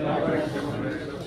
Okay.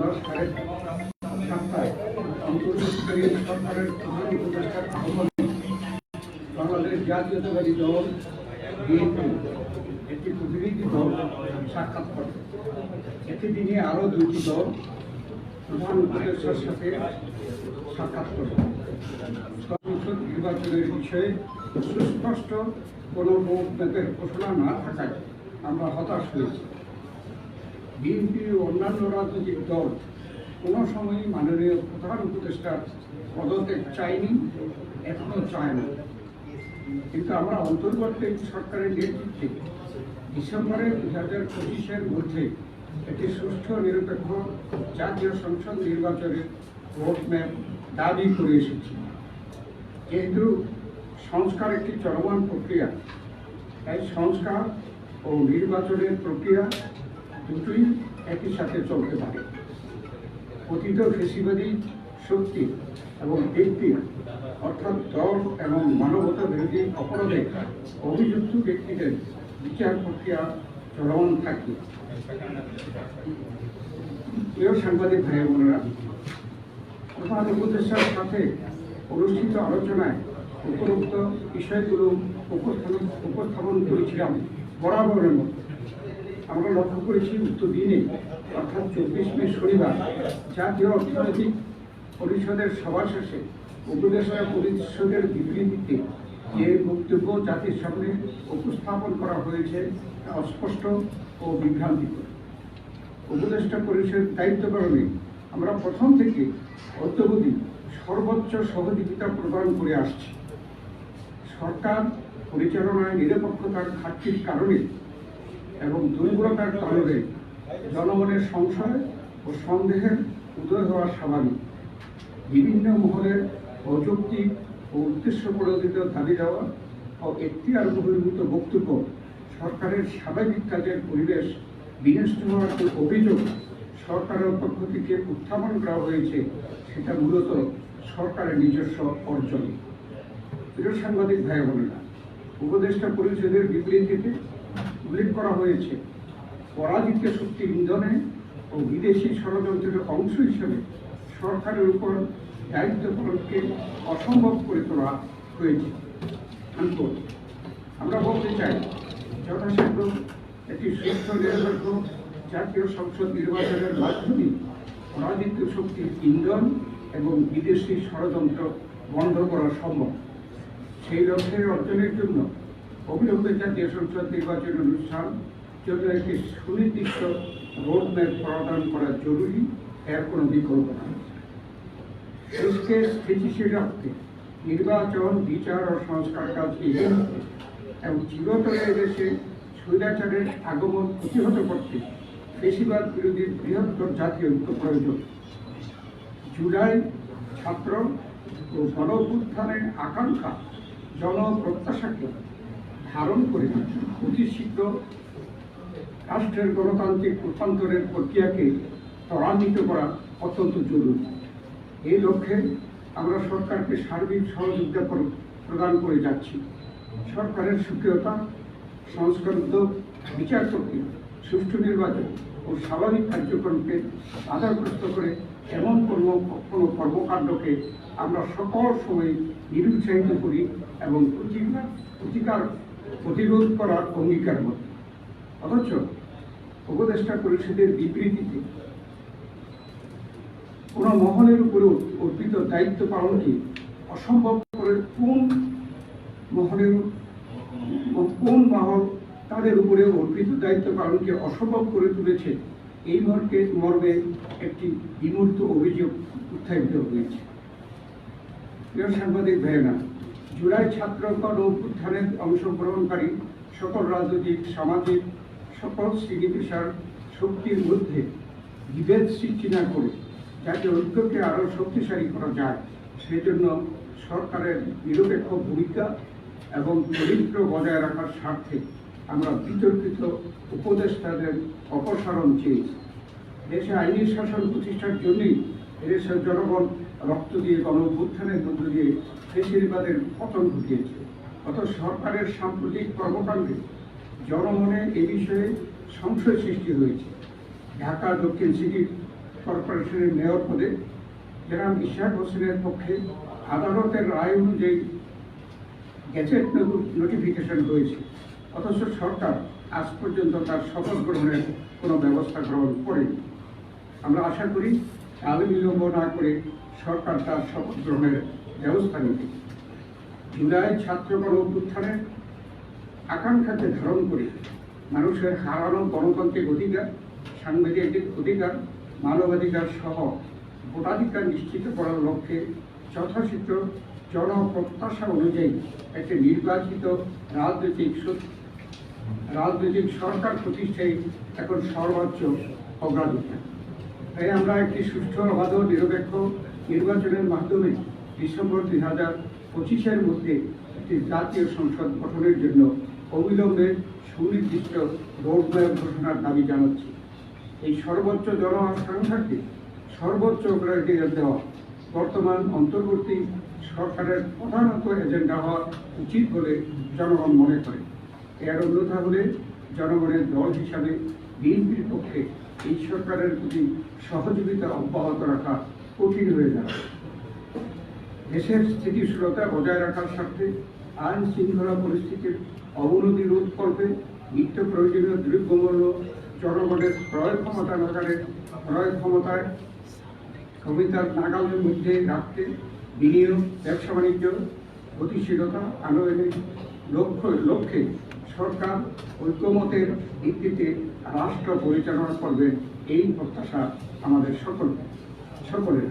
সরকারের প্রধান উপদেষ্টার আহ্বানে বাংলাদেশ জাতীয়তাবাদী দল, বিএনপি, একটি প্রতিনিধি দল সাক্ষাৎ করে। একটি দিনে আরও দুইটি দল প্রধান উপদেষ্টার সাথে সাক্ষাৎ করবে সংসদ নির্বাচনের বিষয়ে সুস্পষ্ট কোনো ম্যাপের ঘোষণা না থাকায় আমরা হতাশ হয়েছি। বিএনপি ও অন্যান্য রাজনৈতিক দল কোনো সময়ই মাননীয় প্রধান উপদেষ্টার পদত্যাগ চায়নি এখনও চায় না। কিন্তু আমরা অন্তর্বর্তী সরকারের নেতৃত্বে ডিসেম্বরে দু হাজার পঁচিশের মধ্যে একটি সুষ্ঠু নিরপেক্ষ জাতীয় সংসদ নির্বাচনের রোডম্যাপ দাবি করে এসেছি। যেহেতু সংস্কার একটি চলমান প্রক্রিয়া। তাই সংস্কার ও নির্বাচনের প্রক্রিয়া দুটোই একই সাথে চলতে পারে অতীত ফেসিবাদী শক্তি এবং ব্যক্তি, অর্থাৎ দল এবং মানবতা বিরোধী অপরাধে অভিযুক্ত ব্যক্তিদের বিচার প্রক্রিয়া চলমান থাকে। প্রিয় সাংবাদিক ভাই বোনেরা, প্রধান উপদেষ্টার সাথে অনুষ্ঠিত আলোচনায় উপরোক্ত বিষয়গুলো উপস্থাপন উপস্থাপন করেছিলাম বরাবরের মতো। আমরা লক্ষ্য করেছি উক্ত দিনে, অর্থাৎ চব্বিশ মে শনিবার, জাতীয় অর্থনৈতিক পরিষদের সভা শেষে উপদেষ্টা পরিষদের বিবৃতিতে যে বক্তব্য জাতির সামনে উপস্থাপন করা হয়েছে তা অস্পষ্ট ও বিভ্রান্তিকর। উপদেষ্টা পরিষদের দায়িত্ব পালনে আমরা প্রথম থেকে অদ্যবধি সর্বোচ্চ সহযোগিতা প্রদান করে আসছি। সরকার পরিচালনায় নিরপেক্ষতার ঘাটতির কারণে এবং দুর্বলতার কারণে জনগণের সংশয় ও সন্দেহের উদয় হওয়া স্বাভাবিক। বিভিন্ন মহলের অযৌক্তিক ও উদ্দেশ্য প্রণোদিত দাবি দেওয়া ও এখতিয়ার বহির্ভূত বক্তব্য, সরকারের স্বাভাবিক কাজের পরিবেশ বিনষ্ট হওয়ার যে অভিযোগ সরকারের পক্ষ থেকে উত্থাপন করা হয়েছে, সেটা মূলত সরকারের নিজস্ব অর্জন। প্রিয় সাংবাদিক ভাই বোনেরা উপদেষ্টা পরিষদের বিবৃতিতে উল্লেখ করা হয়েছে পরাজিত শক্তির ইন্ধনে ও বিদেশি ষড়যন্ত্রের অংশ হিসেবে সরকারের উপর দায়িত্ব পালনকে অসম্ভব করে তোলা হয়েছে। আমরা বলতে চাই যথাসাধ্য একটি সুস্থ, নিরপেক্ষ জাতীয় সংসদ নির্বাচনের মাধ্যমে পরাজিত শক্তির ইন্ধন এবং বিদেশি ষড়যন্ত্র বন্ধ করা সম্ভব। সেই লক্ষ্যের অর্জনের জন্য অবিলম্বে জাতীয় সংসদ নির্বাচন অনুষ্ঠান জন্য একটি সুনির্দিষ্ট রোডম্যাপ প্রদান করা জরুরি, এর কোনো বিকল্প নেই। দেশকে স্থিতিশীল রাখতে নির্বাচন, বিচার ও সংস্কার কাজ এগিয়ে নিতে এবং চিরতরে দেশে স্বৈরাচারের আগমন প্রতিহত করতে বেশিরভাগ বিরোধী বৃহত্তর জাতীয় ঐক্য প্রয়োজন। জুলাই ছাত্র ও গণ আকাঙ্ক্ষা জনপ্রত্যাশাকে ধারণ করে অতি শীঘ্র রাষ্ট্রের গণতান্ত্রিক রূপান্তরের প্রক্রিয়াকে ত্বরান্বিত করা অত্যন্ত জরুরি। এই লক্ষ্যে আমরা সরকারকে সার্বিক সহযোগিতা প্রদান করে যাচ্ছি। সরকারের সক্রিয়তা উদ্যোগ, বিচার প্রক্রিয়া, সুষ্ঠু নির্বাচন ও স্বাভাবিক কার্যক্রমকে বাধাগ্রস্ত করে এমন কর্ম, কোনো কর্মকাণ্ডকে আমরা সকল সময় নিরুৎসাহিত করি এবং প্রতিকার প্রতিরোধ করার অঙ্গীকার করি অথচ উপদেষ্টা পরিষদের বিবৃতিতে কোনো মহলের উপরেও অর্পিত দায়িত্ব পালনকে অসম্ভব করে কোন মহলের কোন মহল তাদের উপরে অর্পিত দায়িত্ব পালনকে অসম্ভব করে তুলেছে, এই মর্মে মর্মে একটি বিমূর্ত অভিযোগ উত্থাপিত হয়েছে। প্রিয় সাংবাদিক ভাইয়েরা, জুলাই ছাত্র গণ অভ্যুত্থানে অংশগ্রহণকারী সকল রাজনৈতিক, সামাজিক, সকল শ্রেণি পেশার শক্তির মধ্যে বিভেদ সৃষ্টি না করে যাতে ঐক্যকে আরও শক্তিশালী করা যায়, সেজন্য সরকারের নিরপেক্ষ ভূমিকা এবং চরিত্র বজায় রাখার স্বার্থে আমরা বিতর্কিত উপদেষ্টাদের অপসারণ চেয়েছি। দেশে আইনি শাসন প্রতিষ্ঠার জন্যই এদেশের জনগণ রক্ত দিয়ে গণ মধ্য দিয়ে ফেসিলিবাদের পতন ঘটিয়েছে। অত সরকারের সাম্প্রতিক কর্মকাণ্ডে জনমনে এ বিষয়ে সংশয় সৃষ্টি হয়েছে। ঢাকা দক্ষিণ সিটি কর্পোরেশনের মেয়র পদে জনাব ইশাক হোসেনের পক্ষে আদালতের রায় অনুযায়ী গেজেট নোটিফিকেশন হয়েছে। অথচ সরকার আজ পর্যন্ত তার শপথ গ্রহণের কোনো ব্যবস্থা গ্রহণ করেনি। আমরা আশা করি কালে বিলম্ব না করে সরকার তার শপথ গ্রহণের ব্যবস্থা নিতে জুলাই ছাত্র গণ অভ্যুত্থানের আকাঙ্ক্ষাকে ধারণ করে মানুষের হারানো গণতান্ত্রিক অধিকার, সাংবিধানিক অধিকার, মানবাধিকার সহ ভোটাধিকার নিশ্চিত করার লক্ষ্যে যথাযথ জনপ্রত্যাশা অনুযায়ী একটি নির্বাচিত রাজনৈতিক রাজনৈতিক সরকার প্রতিষ্ঠায় এখন সর্বোচ্চ অগ্রাধিকার। তাই আমরা একটি সুষ্ঠু, অবাধ, নিরপেক্ষ নির্বাচনের মাধ্যমে ডিসেম্বর দুই হাজার পঁচিশের মধ্যে একটি জাতীয় সংসদ গঠনের জন্য অবিলম্বে সুনির্দিষ্ট রোডম্যাপ ঘোষণার দাবি জানাচ্ছি। এই সর্বোচ্চ জনআকাঙ্ক্ষাকে সর্বোচ্চ অগ্রাধিকার দেওয়া বর্তমান অন্তর্বর্তী সরকারের প্রধানত এজেন্ডা হওয়া উচিত বলে জনগণ মনে করে। এর অন্যথা হলে জনগণের দল হিসাবে বিএনপির পক্ষে এই সরকারের প্রতি সহযোগিতা অব্যাহত রাখা কঠিন হয়ে যাবে দেশের স্থিতিশীলতা বজায় রাখার স্বার্থে আইন শৃঙ্খলা পরিস্থিতির অবনতি রোধ করবে নিত্য প্রয়োজনীয় দ্রব্যমূল্য জনগণের ক্রয় ক্ষমতা নাগালের ক্রয় ক্ষমতায় ক্ষমতার নাগালের মধ্যে রাখতে বিনিয়োগ, ব্যবসা বাণিজ্য, গতিশীলতা আনয়নের লক্ষ্য, লক্ষ্যে সরকার ঐক্যমতের ভিত্তিতে রাষ্ট্র পরিচালনা করবে এই প্রত্যাশা আমাদের সকল, সকলের।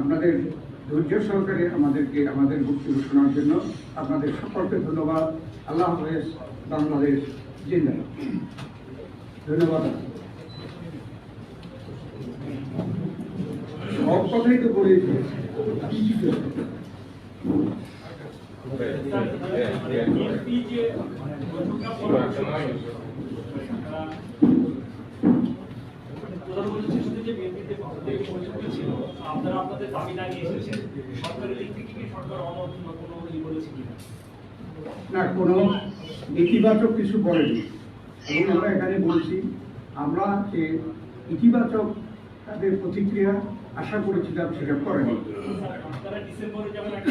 আপনাদের ধৈর্য সহকারে আমাদেরকে আমাদের বক্তব্য শোনার জন্য আপনাদের সকলকে ধন্যবাদ। আল্লাহ হাফেজ বাংলাদেশ জিন্দাবাদ। ধন্যবাদ। সব কথাই তো করল, প্রধানমন্ত্রী যে বিএনপিতে ছিল, আপনারা আপনাদের দাবি জানিয়ে এসেছেন সরকারের দিক থেকে কি সরকার অমত বা কোনো বলেছে কিনা? না কোনো নেতিবাচক কিছু বলেনি। এবং আমরা এখানে বলছি আমরা যে ইতিবাচক তাদের প্রতিক্রিয়া আশা করেছিলাম সেটা করেনি। ডিসেম্বরে যেমন একটা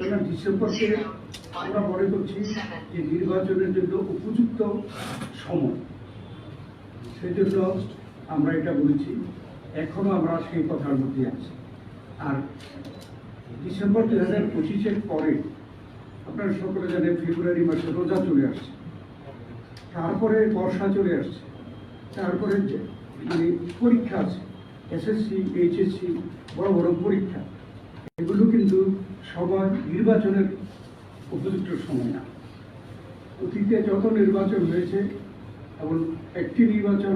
কারণ ডিসেম্বরকে আমরা মনে করছি যে নির্বাচনের জন্য উপযুক্ত সময়। সেজন্য আমরা এটা বলেছি। এখনও আমরা সেই কথার মধ্যে আছি। আর ডিসেম্বর দু হাজার পঁচিশের পরে আপনারা সকলে জানেন, ফেব্রুয়ারি মাসে রোজা চলে আসছে। তারপরে বর্ষা চলে আসছে। তারপরে যে মানে পরীক্ষা আছে, এসএসসি, এইচএসসি, বড় বড় পরীক্ষা। এগুলো কিন্তু সবার নির্বাচনের উপযুক্ত সময় না। অতীতে যত নির্বাচন হয়েছে এবং একটি নির্বাচন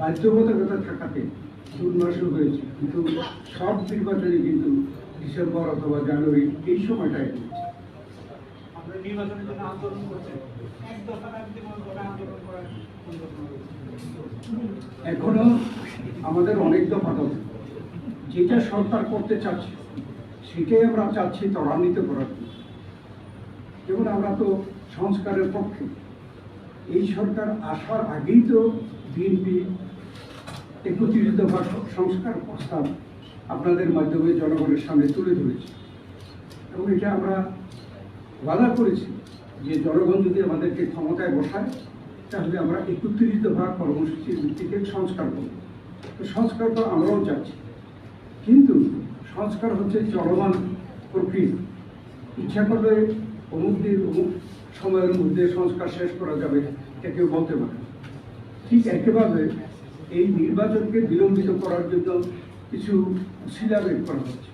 বাধ্যবাধকতা থাকাতে জুন মাসেও হয়েছে কিন্তু সব নির্বাচনই কিন্তু ডিসেম্বর অথবা জানুয়ারি এই সময়টায় হয়েছে। এখনও আমাদের অনেক দফা দফা। যেটা সরকার করতে চাচ্ছে, সেটাই আমরা চাচ্ছি ত্বরান্বিত করার। যেমন আমরা তো সংস্কারের পক্ষে। এই সরকার আসার আগেই তো বিএনপি একত্রিত দফা সংস্কার প্রস্তাব আপনাদের মাধ্যমে জনগণের সামনে তুলে ধরেছে। এবং এটা আমরা ওয়াদা করেছি যে জনগণ যদি আমাদেরকে ক্ষমতায় বসায়, তাহলে আমরা একত্রিশ দফা কর্মসূচির ভিত্তিতে সংস্কার করব। তো সংস্কার তো আমরাও চাচ্ছি। কিন্তু সংস্কার হচ্ছে চলমান প্রক্রিয়া ইচ্ছা করলে অমুক দিন অমুক সময়ের মধ্যে সংস্কার শেষ করা যাবে, এটা কেউ বলতে পারে ঠিক একইভাবে এই নির্বাচনকে বিলম্বিত করার জন্য কিছু শিলা বের করা হচ্ছে।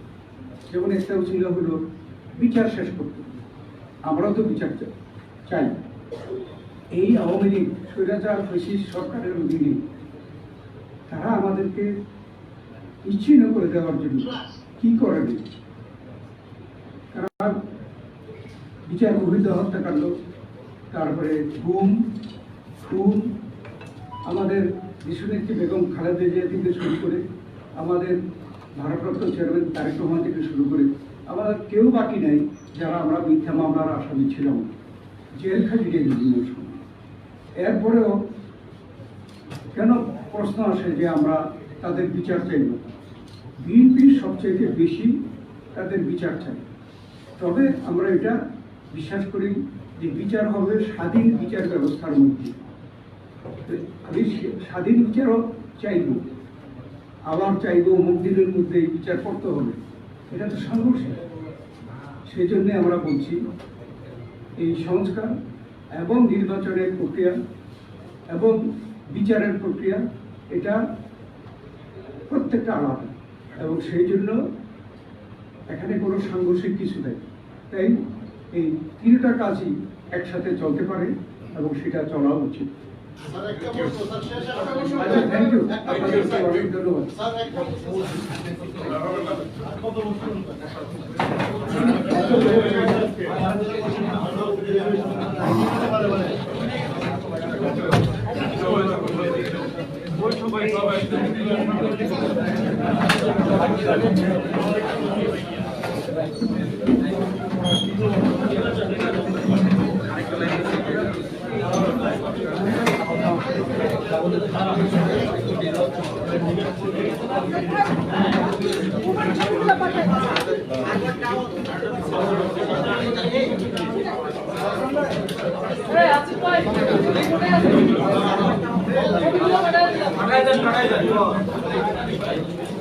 যেমন একটা ছিল হলো, বিচার শেষ করতে। আমরাও তো বিচার চাই চাই। এই আওয়ামী লীগ, স্বৈরাচার ফেসিস সরকারের অধীনে, তারা আমাদেরকে বিচ্ছিন্ন করে দেওয়ার জন্য। কি করে তারা বিচার অভিধ হত্যাকাণ্ড, তারপরে গুম, খুন। আমাদের বিশ্বনেত্রী বেগম খালেদা জিয়া থেকে শুরু করে আমাদের ভারপ্রাপ্ত চেয়ারম্যান তারেক রহমান থেকে শুরু করে আমাদের কেউ বাকি নাই যারা আমরা মিথ্যা মামলার আসামি ছিলাম। জেল খাটিয়ে বিভিন্ন সময়। এরপরেও কেন প্রশ্ন আসে যে আমরা তাদের বিচার চাইব সবচেয়ে বেশি তাদের বিচার চাই। তবে আমরা এটা বিশ্বাস করি যে বিচার হবে স্বাধীন বিচার ব্যবস্থার মধ্যে। আমি স্বাধীন বিচারও চাইব। আবার চাইব অমুক দিনের মধ্যে এই বিচার করতে হবে। এটা তো সাংঘর্ষিক সেই জন্যে আমরা বলছি, এই সংস্কার এবং নির্বাচনের প্রক্রিয়া এবং বিচারের প্রক্রিয়া, এটা প্রত্যেকটা আলাদা। এবং সেই জন্য এখানে কোনো সাংঘর্ষিক কিছু নেই। তাই এই তিনটা কাজই একসাথে চলতে পারে এবং সেটা চলা উচিত। আচ্ছা ধন্যবাদ। স্যার একটা